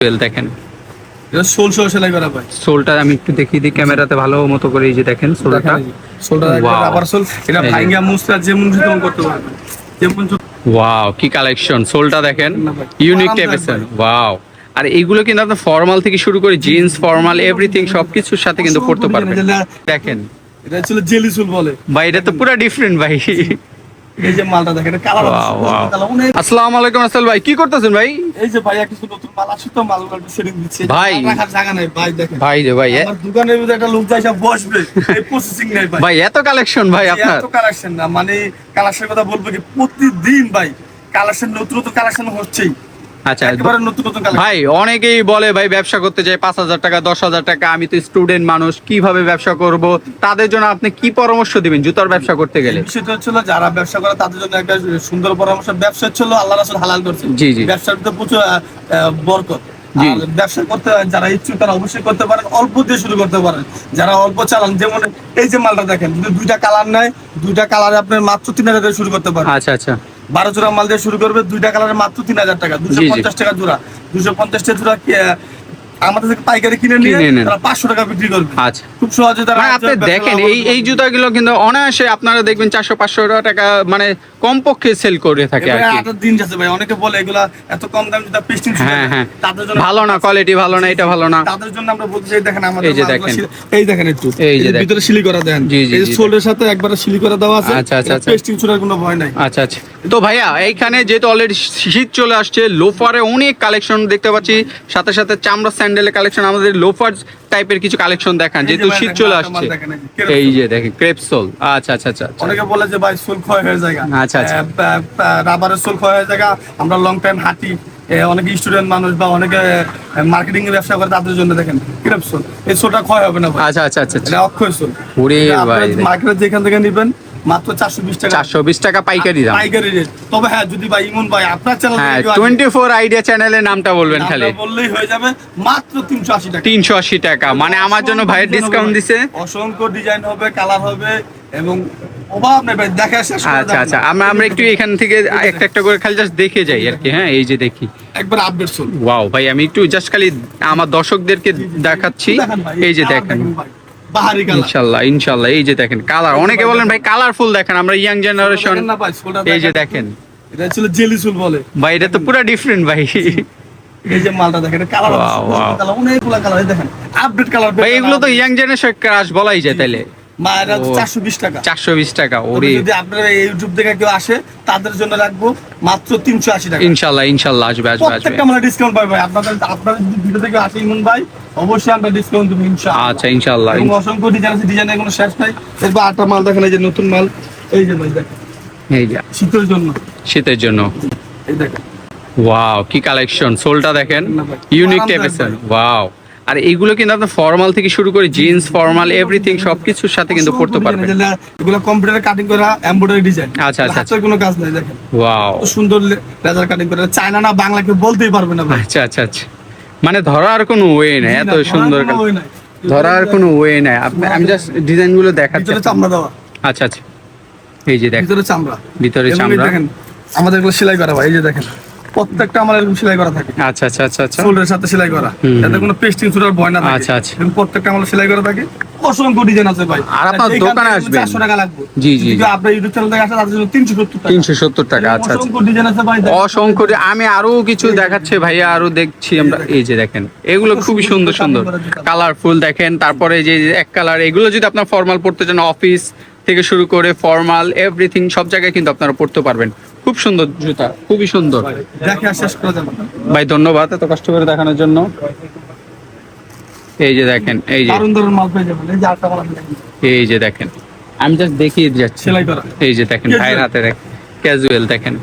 দেখেন। এটা সোল সেলাই করা ভাই। সোলটা আমি একটু দেখিয়ে দিই ক্যামেরাতে ভালো মতো করে এই যে দেখেন সোলটা। সোলটা রাবার সোল। এটা ভাঙ্গা মুসরা যেমন যেমন করতে পারবেন। যেমন ওয়াও কি কালেকশন সোলটা দেখেন ইউনিক টাইপের। ওয়াও আর এইগুলো কিন্তু আপনার ফর্মাল থেকে শুরু করে জিন্স ফর্মাল এভরিথিং সবকিছুর সাথে কিন্তু পড়তে পারবেন। এটা- দেখেন। এটা ছিল জেলি সোল বলে। ভাই এটা তো পুরো ডিফারেন্ট ভাই। এই যে মালটা দেখেন কালার Wow, wow. আসসালামু আলাইকুম আসসাল ভাই কি করতেছেন ভাই? এই যে ভাই কিছু নতুন মাল আসছে তো মালগুলো সেটিং দিচ্ছে। ভাই। রাখার জায়গা নাই ভাই দেখেন। ভাই রে ভাই আমার দোকানের ভিতরে একটা লোক বসবে এই প্রসেসিং নাই ভাই। ভাই এত কালেকশন ভাই আপনার? এত কালেকশন না মানে কথা বলব কি প্রতিদিন ভাই কালেকশন নতুন নতুন কালেকশন হচ্ছেই। আচ্ছা ভাই অনেকেই বলে ভাই ব্যবসা করতে চাই পাঁচ হাজার টাকা দশ হাজার টাকা আমি তো স্টুডেন্ট মানুষ কীভাবে ব্যবসা করব? তাদের জন্য আপনি কি পরামর্শ দিবেন জুতার ব্যবসা করতে গেলে? বিষয়টা হচ্ছিল যারা ব্যবসা করে তাদের জন্য একটা সুন্দর পরামর্শ। ব্যবসা হচ্ছিল আল্লাহ রাসুল হালাল করছে। জি, জি। ব্যবসার ভিতরে প্রচুর বরকত। ব্যবসা করতে যারা ইচ্ছুক তারা অবশ্যই করতে পারেন। অল্প দিয়ে শুরু করতে পারেন। যারা অল্প চালান যেমন এই যে মালটা দেখেন দুইটা কালার নেয় দুইটা কালারে আপনার মাত্র তিন হাজার শুরু করতে পারেন। আচ্ছা আচ্ছা। বারো জোড়া মাল দিয়ে শুরু করবে দুইটা কালারের মাত্র তিন হাজার টাকা দুশো। পঞ্চাশ টাকা জোড়া দুশো পঞ্চাশ টাকা জোড়া আমাদের থেকে পাইকারি কিনে নিয়ে তারা পাঁচশো টাকা বিক্রি করবে আচ্ছা। খুব সহজে তারা আপনি দেখেন এই এই জুতাগুলো কিন্তু অনায়াসে আপনারা দেখবেন টাকা মানে কমপক্ষে সেল করে থাকে আর কি। আটার দিন যাচ্ছে ভাই অনেকে বলে এগুলা এত কম দাম যেটা পেস্টিং হ্যাঁ, হ্যাঁ। তাদের জন্য ভালো না কোয়ালিটি ভালো না এটা ভালো না। তাদের জন্য আমরা বলতে চাই দেখেন আমাদের এই যে দেখেন। এই দেখেন একটু। এই এই যে যে ভিতরে সিলি করা দেন। এই সোলের সাথে একবারে সিলি করা দেওয়া আছে আচ্ছা, আচ্ছা, আচ্ছা। পেস্টিং ছুটার কোনো ভয় নাই। আচ্ছা আচ্ছা। তো ভাইয়া এইখানে যেহেতু অলরেডি শীত চলে আসছে লোফারে অনেক কালেকশন দেখতে পাচ্ছি সাথে সাথে চামড়া স্যান্ডেলের কালেকশন আমাদের লোফার টাইপের কিছু কালেকশন দেখান যেহেতু শীত চলে আসছে। এই যে দেখেন ক্রেপসোল আচ্ছা আচ্ছা আচ্ছা আচ্ছা। অনেকে বলে যে ভাই সোল ক্ষয় হয়ে যায় আচ্ছা, আচ্ছা। রাবারের সোল ক্ষয় হয়ে যায় আমরা লং টাইম হাঁটি। অনেকে স্টুডেন্ট মানুষ বা অনেকে মার্কেটিং এর ব্যবসা করে তাদের জন্য দেখেন কিরপ সোল এই সোলটা ক্ষয় হবে না আচ্ছা আচ্ছা আচ্ছা আচ্ছা। অক্ষয় সোল মার্কেটে যেখান থেকে নিবেন মাত্র টাকা। চারশো বিশ টাকা পাইকারি দাম। পাইকারি রেট তবে হ্যাঁ যদি ভাই ইমন ভাই আপনার চ্যানেল হ্যাঁ টোয়েন্টি ফোর আইডিয়া চ্যানেলের নামটা বলবেন খালি। বললেই হয়ে যাবে মাত্র তিনশো আশি টাকা। তিনশো আশি টাকা। মানে আমার জন্য ভাইয়ের ডিসকাউন্ট দিছে। অসংখ্য ডিজাইন হবে কালার হবে এবং আচ্ছা আচ্ছা। আমরা আমরা একটু এখান থেকে একটা একটা করে খালি জাস্ট দেখে যাই আর কি হ্যাঁ এই যে দেখি। একবার আপডেট ওয়াও ভাই আমি একটু জাস্ট খালি আমার দর্শকদেরকে দেখাচ্ছি। এই যে দেখেন। বাহারি কালার। ইনশাল্লাহ ইনশাআল্লাহ। এই যে দেখেন কালার অনেকে বলেন ভাই কালারফুল দেখেন আমরা ইয়াং জেনারেশন। এই যে দেখেন। এটা ছিল জেলি বলে। ভাই এটা তো পুরো ডিফারেন্ট ভাই। এই যে মালটা দেখেন. কালার অনেকগুলো কালার দেখেন আপডেট কালার। ভাই এগুলো তো ইয়াং জেনারেশন ক্রাশ বলাই যায় তাইলে। চারশো বিশ টাকা। চারশো বিশ টাকা ওরে। যদি আপনারা ইউটিউব থেকে কেউ আসে তাদের জন্য রাখব মাত্র তিনশো আশি টাকা। ইনশাল্লাহ ইনশাল্লাহ আসবে আসবে আসবে। প্রত্যেকটা আমরা ডিসকাউন্ট পাই ভাই। আপনাদের আপনাদের যদি ভিডিও থেকে আসে ইমন ভাই অবশ্যই আমরা ডিসকাউন্ট দেবো আচ্ছা ইনশাল্লাহ। এবং অসংখ্য ডিজাইন আছে ডিজাইনের কোনো শেষ নাই। এরপর আটটা মাল দেখেন এই যে নতুন মাল। এই যে ভাই দেখেন। এই যে। শীতের জন্য। শীতের জন্য। এই দেখেন। ওয়াও কি কালেকশন সোলটা দেখেন। ইউনিক টাইপের। ওয়াও আর এইগুলো কিন্তু আপনার ফর্মাল থেকে শুরু করে জিন্স ফর্মাল এভরিথিং সবকিছুর সাথে কিন্তু পড়তে পারবেন। এগুলো কম্পিউটারে কাটিং করা এমব্রয়ডারি ডিজাইন আচ্ছা, আচ্ছা, হাতের কোনো কাজ নাই দেখেন। ওয়াও সুন্দর লেজার কাটিং করে। চায়না না বাংলা কেউ বলতেই পারবে না আচ্ছা আচ্ছা আচ্ছা। মানে ধরার কোনো ওয়ে নাই এত সুন্দর নাই। ধরার কোনো ওয়ে নাই। আপনি আমি জাস্ট ডিজাইনগুলো দেখাচ্ছি ভিতরে চামড়া দেওয়া। আচ্ছা আচ্ছা। এই যে দেখ ভিতরে চামড়া। ভিতরে চামড়া। দেখেন আমাদের এগুলো সেলাই করা ভাই এই যে দেখেন। প্রত্যেকটা আমার এরকম সেলাই করা থাকে। আচ্ছা আচ্ছা আচ্ছা আচ্ছা। সাথে সেলাই করা। এতে কোনো পেস্টিং ভয় না থাকে। আচ্ছা, আচ্ছা। প্রত্যেকটা আমার সেলাই করা থাকে। অসংখ্য ডিজাইন আছে ভাই। আর আপনার দোকানে আসবেন। চারশো টাকা লাগবে। জি, জি, যদি। আপনার ইউটিউব চ্যানেল থেকে আসে তাদের জন্য তিনশো সত্তর টাকা। তিনশো সত্তর টাকা আচ্ছা আচ্ছা অসংখ্য ডিজাইন আছে ভাই। অসংখ্য আমি আরও কিছু দেখাচ্ছি ভাইয়া আরও দেখছি আমরা। এই যে দেখেন। এগুলো খুবই সুন্দর সুন্দর। কালারফুল দেখেন তারপরে যে এক কালার এগুলো যদি আপনার ফর্মাল পড়তে চান অফিস থেকে শুরু করে ফর্মাল এভরিথিং সব জায়গায় কিন্তু আপনারা পড়তে পারবেন। খুব সুন্দর জুতা খুবই সুন্দর। ভাই ধন্যবাদ এত কষ্ট করে দেখানোর জন্য। এই যে দেখেন এই যে। এই যে দেখেন। আমি জাস্ট দেখিয়ে যাচ্ছি। এই যে দেখেন। ভাইয়ের হাতে ক্যাজুয়াল দেখেন।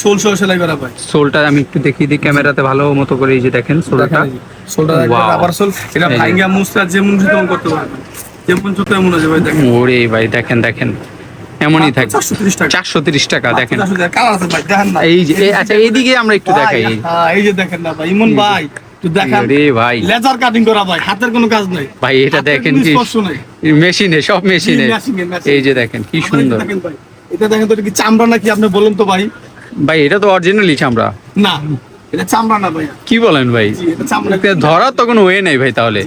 সোল সহ সেলাই করা ভাই। সোলটা আমি একটু দেখিয়ে দিই ক্যামেরাতে ভালো মতো করে এই যে দেখেন সোলটা. সোল। এটা মুসরা যেমন করতে পারবেন। যেমন জুতো এমন আছে ভাই দেখেন। ওরে ভাই দেখেন দেখেন। এমনই থাকে চারশো তিরিশ টাকা। দেখেন। এই যে আচ্ছা এইদিকে আমরা একটু দেখাই। হ্যাঁ, এই যে দেখেন না ভাই ইমন ভাই একটু দেখেন। রে ভাই। লেজার কাটিং করা ভাই হাতের কোনো কাজ নাই। ভাই এটা দেখেন কি মেশিনে সব মেশিনে। এই যে দেখেন কি আবার এই যে সুন্দর এটা দেখেন তো কি চামড়া নাকি আপনি বলুন তো ভাই? ভাই এটা তো অরিজিনালি চামড়া। না এটা চামড়া না কি বলেন ভাই? ধরার তো কোনো ওয়ে নেই ভাই তাহলে।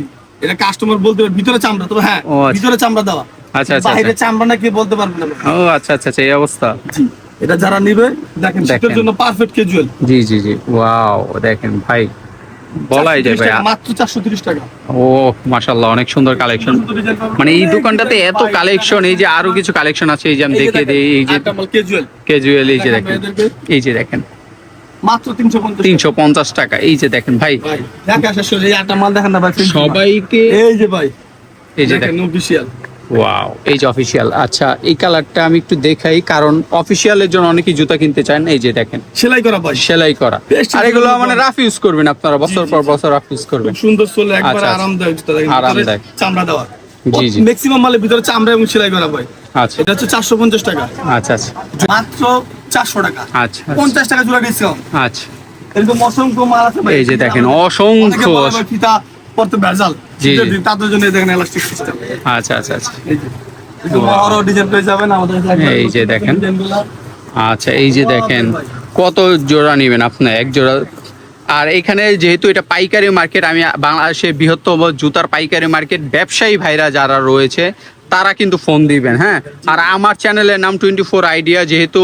এটা কাস্টমার বলতে ভিতরে চামড়া তো হ্যাঁ আচ্ছা। ভিতরে চামড়া দেওয়া। আচ্ছা, আচ্ছা, বাইরে আচ্ছা। চামড়া না কি বলতে পারবে না। ও আচ্ছা আচ্ছা আচ্ছা এই অবস্থা। জি এটা যারা নিবে দেখেন শীতের জন্য পারফেক্ট ক্যাজুয়াল জি জি জি। ওয়াও দেখেন ভাই বলাই যায় ভাই মাত্র চারশো তিরিশ টাকা। ও মাশাল্লাহ অনেক সুন্দর কালেকশন মানে এই দোকানটাতে এত কালেকশন এই যে আরও কিছু কালেকশন আছে এই যে আমি দেখে দিই এই যে ক্যাজুয়াল ক্যাজুয়াল এই যে দেখেন এই যে দেখেন। মাত্র টাকা। এই যে দেখেন ভাই। মাল দেখেন না সবাইকে এই যে ভাই। এই যে দেখেন দেখেন। অফিসিয়াল ওয়াও এই যে অফিসিয়াল আচ্ছা এই কালারটা আমি একটু দেখাই কারণ অফিসিয়ালের জন্য অনেকেই জুতা কিনতে চান এই যে দেখেন সেলাই করা ভাই সেলাই করা। আর এগুলো মানে রাফ ইউজ করবেন আপনারা বছর পর বছর রাফ ইউজ করবেন। সুন্দর চলে একবার আচ্ছা, আচ্ছা। আরামদায়ক আরামদায়ক। চামড়া দেওয়া। জি, জি। ম্যাক্সিমাম মালের ভিতরে চামড়া এবং সেলাই করা ভাই আচ্ছা। এটা হচ্ছে চারশো পঞ্চাশ টাকা। আচ্ছা আচ্ছা। মাত্র চারশো টাকা। আচ্ছা পঞ্চাশ টাকা জোড়া ডিসকাউন্ট আচ্ছা। এরকম অসংখ্য মাল আছে ভাই। এই যে দেখেন, অসংখ্য। ফিতা পড়তে ভেজাল। তাদের জন্য দেখেন elastic system। আচ্ছা আচ্ছা আচ্ছা এই যে। দেখেন। আচ্ছা এই যে দেখেন কত জোড়া নেবেন আপনি এক জোড়া আর এখানে যেহেতু এটা পাইকারি মার্কেট আমি বাংলাদেশের বৃহত্তম জুতার পাইকারি মার্কেট ব্যবসায়ী ভাইরা যারা রয়েছে তারা কিন্তু ফোন দিবেন হ্যাঁ আর আমার চ্যানেলের নাম টোয়েন্টি ফোর আইডিয়া যেহেতু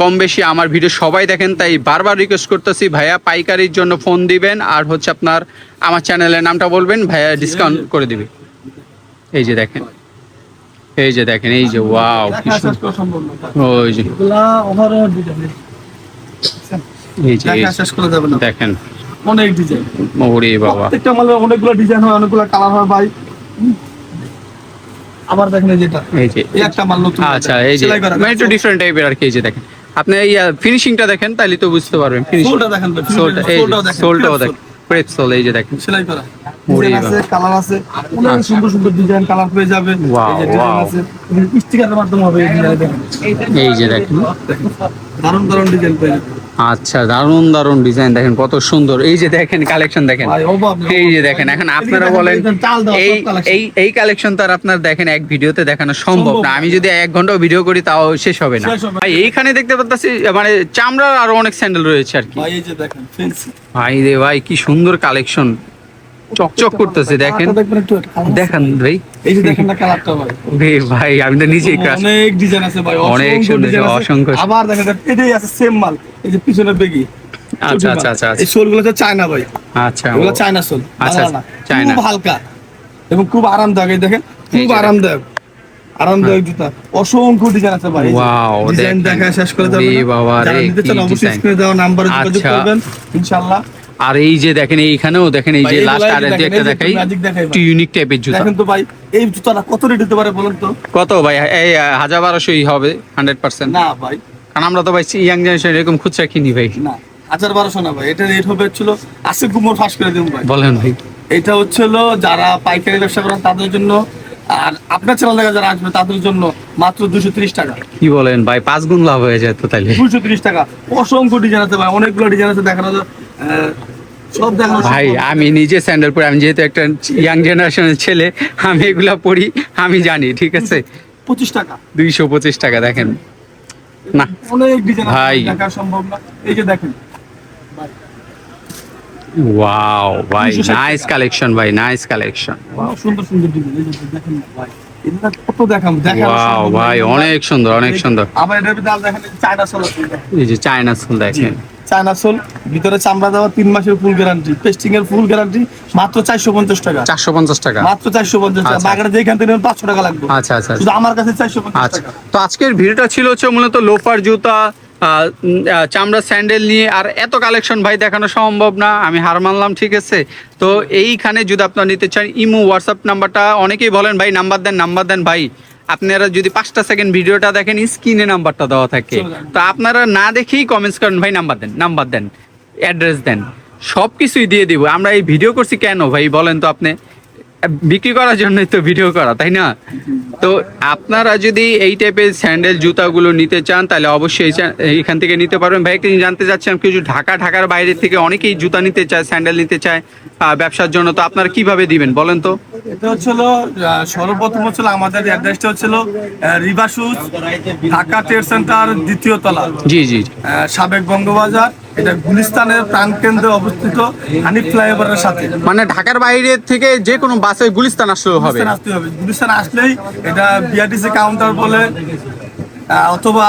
কম বেশি আমার ভিডিও সবাই দেখেন তাই বারবার রিকোয়েস্ট করতেছি ভাইয়া পাইকারির জন্য ফোন দিবেন আর হচ্ছে আপনার আমার চ্যানেলের নামটা বলবেন ভাইয়া ডিসকাউন্ট করে দিবে। এই যে দেখেন এই যে দেখেন এই যে ওয়াও কি। ওই যে। এই যে দেখেন। অনেক ডিজাইন ওরে বাবা। প্রত্যেকটা মালে অনেকগুলো ডিজাইন হয় অনেকগুলো কালার হয় ভাই। আবার দেখেন এই যেটা। এই যে একটা মাল নতুন। আচ্ছা এই যে মানে একটু ডিফারেন্ট টাইপের আর কি এই যে দেখেন। আপনি এই ফিনিশিংটা দেখেন তাহলে তো বুঝতে পারবেন ফিনিশিংটা সোলটা দেখেন সোলটা এই সোলটাও দেখেন। প্রেপ সোল এই যে দেখেন। সেলাই করা। ওরে আছে কালার আছে অনেক আচ্ছা। সুন্দর সুন্দর ডিজাইন কালার পেয়ে যাবে। এই যে ডিজাইন আছে স্টিকারের মাধ্যমে হবে এই যে দেখেন এই যে দেখেন। দেখেন। দারুণ দারুণ ডিজাইন পেয়ে যাবে। আচ্ছা দারুণ দারুণ ডিজাইন দেখেন কত সুন্দর। এই যে দেখেন কালেকশন দেখেন। এই যে দেখেন এখন আপনারা বলেন এই এই এই কালেকশন তো আর আপনার দেখেন এক ভিডিওতে দেখানো সম্ভব না। আমি যদি এক ঘণ্টা ভিডিও করি তাও শেষ হবে না। ভাই এইখানে দেখতে পাচ্ছি মানে চামড়ার আরও অনেক স্যান্ডেল রয়েছে আর কি। ভাই এই যে দেখেন ফেন্সি ভাই রে ভাই কি সুন্দর কালেকশন চকচক করতেছে দেখেন। দেখান ভাই। এই যে দেখেন না কালারটা ভাই। ভাই আমি তো নিজেই ক্রাশ অনেক ডিজাইন আছে ভাই অনেক সুন্দর। অসংখ্য। আবার দেখেন এটাই আছে সেম মাল। এই যে পিছনে বেগি। আচ্ছা আচ্ছা আচ্ছা এই সোলগুলো হচ্ছে চায়না ভাই। আচ্ছা এগুলো চায়না সোল। আচ্ছা, চায়না। খুব হালকা এবং খুব আরামদায়ক এই দেখেন খুব আরামদায়ক। আরামদায়ক জুতা। অসংখ্য ডিজাইন আছে ভাই Wow, ডিজাইন। দেখা শেষ করে ওরে যাবে বাবা রে, নিতে কি চান অবশ্যই স্ক্রিনে দেওয়া নাম্বারে যোগাযোগ আচ্ছা। করবেন ইনশাআল্লাহ আর এই যে দেখেন এইখানেও দেখেন এই যে লাস্ট আর একটা এই যে দেখাই। একটু ইউনিক টাইপের জুতা। দেখেন তো ভাই এই জুতাটা কত রেট হতে পারে বলুন তো? কত ভাই? এই আহ, হাজার বারোশোই হবে হান্ড্রেড পার্সেন্ট না ভাই। কারণ আমরা তো ভাই ইয়াং জেনারেশন এরকম খুচরা কিনি ভাই। না হাজার বারোশো না ভাই এটা রেট হবে হচ্ছিল আশি কুমোর ফাঁস করে দেবো ভাই। বলেন ভাই। এটা হচ্ছিল যারা পাইকারি ব্যবসা করেন তাদের জন্য আর আপনার চ্যানেল থেকে যারা আসবে তাদের জন্য মাত্র দুশো ত্রিশ টাকা। কি বলেন ভাই? পাঁচ গুণ লাভ হয়ে যায় তো তাইলে। দুশো ত্রিশ টাকা। অসংখ্য ডিজাইন আছে ভাই অনেকগুলো ডিজাইন আছে দেখানো ভাই আমি নিজে স্যান্ডেল পরে আমি যেহেতু একটা ইয়াং জেনারেশনের ছেলে আমি এগুলা পড়ি আমি জানি ঠিক আছে? পঁচিশ টাকা। দুইশো পঁচিশ টাকা দেখেন। না। অনেক ডিজাইন ভাই। সম্ভব না। এই যে দেখেন। ওয়াও ভাই নাইস কালেকশন ভাই নাইস কালেকশন সুন্দর সুন্দর ডিজাইন দেখেন ভাই। কত দেখাম দেখানো ওয়াও ভাই অনেক সুন্দর অনেক সুন্দর। আবার ভিতরে দেখেন চায়না সোল এই যে চায়না ফুল দেখেন। চায়না সোল ভিতরে চামড়া দেওয়া তিন মাসের ফুল গ্যারান্টি পেস্টিং এর ফুল গ্যারান্টি মাত্র চারশো পঞ্চাশ টাকা। চারশো পঞ্চাশ টাকা? মাত্র চারশো পঞ্চাশ টাকা। আচ্ছা। বাগড়া যেখান থেকে পাঁচশো টাকা লাগবে। আচ্ছা আচ্ছা শুধু আমার কাছে চারশো পঞ্চাশ আচ্ছা। টাকা। তো আজকের ভিডিওটা ছিল হচ্ছে মূলত লোফার জুতা উম, স্যান্ডেল নিয়ে। আর এত কালেকশন ভাই দেখানো সম্ভব না আমি হার মানলাম ঠিক আছে? তো এইখানে যদি আপনারা নিতে চান ইমো হোয়াটসঅ্যাপ নাম্বারটা অনেকেই বলেন ভাই নাম্বার দেন নাম্বার দেন ভাই। আপনারা যদি পাঁচটা সেকেন্ড ভিডিওটা দেখেন স্ক্রিনে নাম্বারটা দেওয়া থাকে। তো আপনারা না দেখেই কমেন্টস করেন ভাই নাম্বার দেন নাম্বার দেন অ্যাড্রেস দেন। সব কিছুই দিয়ে দিব। আমরা এই ভিডিও করছি কেন ভাই বলেন তো আপনি। বিক্রি করার জন্যই তো ভিডিও করা তাই না? তো আপনারা যদি এই টাইপের স্যান্ডেল জুতাগুলো নিতে চান তাহলে অবশ্যই এখান থেকে নিতে পারবেন। ভাই একদিন জানতে চাচ্ছিলাম কিছু ঢাকা ঢাকার বাইরে থেকে অনেকেই জুতা নিতে চায় স্যান্ডেল নিতে চায় ব্যবসার জন্য তো আপনারা কীভাবে দিবেন বলেন তো? এটা হচ্ছিল সর্বপ্রথম হচ্ছিল আমাদের অ্যাড্রেসটা হচ্ছিল শুজ ঢাকা ট্রেড সেন্টার দ্বিতীয় তলা। জি জি। সাবেক বঙ্গবাজার এটা গুলিস্তানের অবস্থিত হানিফ ফ্লাইওভারের সাথে। মানে ঢাকার বাইরে থেকে যে কোনো বাসে গুলিস্তান আসলেও হবে। গুলিস্তান আসতে হবে। গুলিস্তান আসলেই এটা বিআরটিসি কাউন্টার বলে অথবা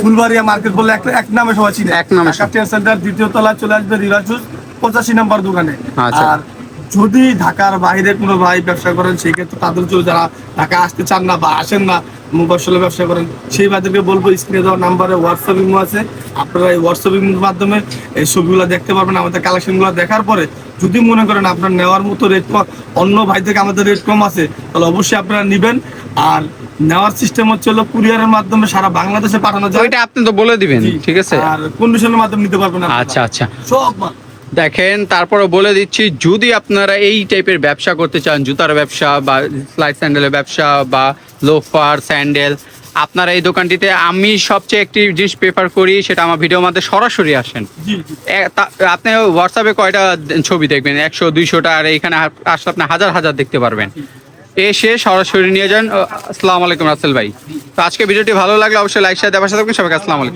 ফুলবাড়িয়া মার্কেট বলে এক এক নামে সবাই চিনে। এক নামে ঢাকা সেন্টার দ্বিতীয় তলায় চলে আসবে রিলাসুস পঁচাশি নাম্বার দোকানে। আচ্ছা। আর যদি ঢাকার বাইরে কোনো ভাই ব্যবসা করেন সেই ক্ষেত্রে তাদের জন্য যারা ঢাকা আসতে চান না বা আসেন না মুবাসলে ব্যবসা করেন। সেই ভাইদেরকে বলব স্ক্রিনে দেওয়া নাম্বারে হোয়াটসঅ্যাপ ইমো আছে। আপনারা এই হোয়াটসঅ্যাপ ইমোর মাধ্যমে এই ছবিগুলো দেখতে পারবেন আমাদের কালেকশনগুলো দেখার পরে যদি মনে করেন আপনার নেওয়ার মতো রেট কম অন্য ভাই থেকে আমাদের রেট কম আছে তাহলে অবশ্যই আপনারা নেবেন। আর নেওয়ার সিস্টেম হচ্ছে হলো কুরিয়ারের মাধ্যমে সারা বাংলাদেশে পাঠানো যায়। এটা আপনি তো বলে দিবেন ঠিক আছে? আর কন্ডিশনের মাধ্যমে নিতে পারবেন আচ্ছা আচ্ছা। সব দেখেন তারপরে বলে দিচ্ছি যদি আপনারা এই টাইপের ব্যবসা করতে চান জুতার ব্যবসা বা স্লাইড স্যান্ডেলের ব্যবসা বা লোফার স্যান্ডেল আপনার এই দোকানটিতে আমি সবচেয়ে একটি জিনিস প্রেফার করি সেটা আমার ভিডিও মধ্যে সরাসরি আসেন। আপনি হোয়াটসঅ্যাপে কয়টা ছবি দেখবেন? একশো দুইশোটা আর এখানে আসলে আপনি হাজার হাজার দেখতে পারবেন। এসে সরাসরি নিয়ে যান। আসসালামু আলাইকুম রাসেল ভাই। তো আজকে ভিডিওটি ভালো লাগলে অবশ্যই লাইক সাথে দেওয়ার সাথে সবাইকে আসসালামু আলাইকুম।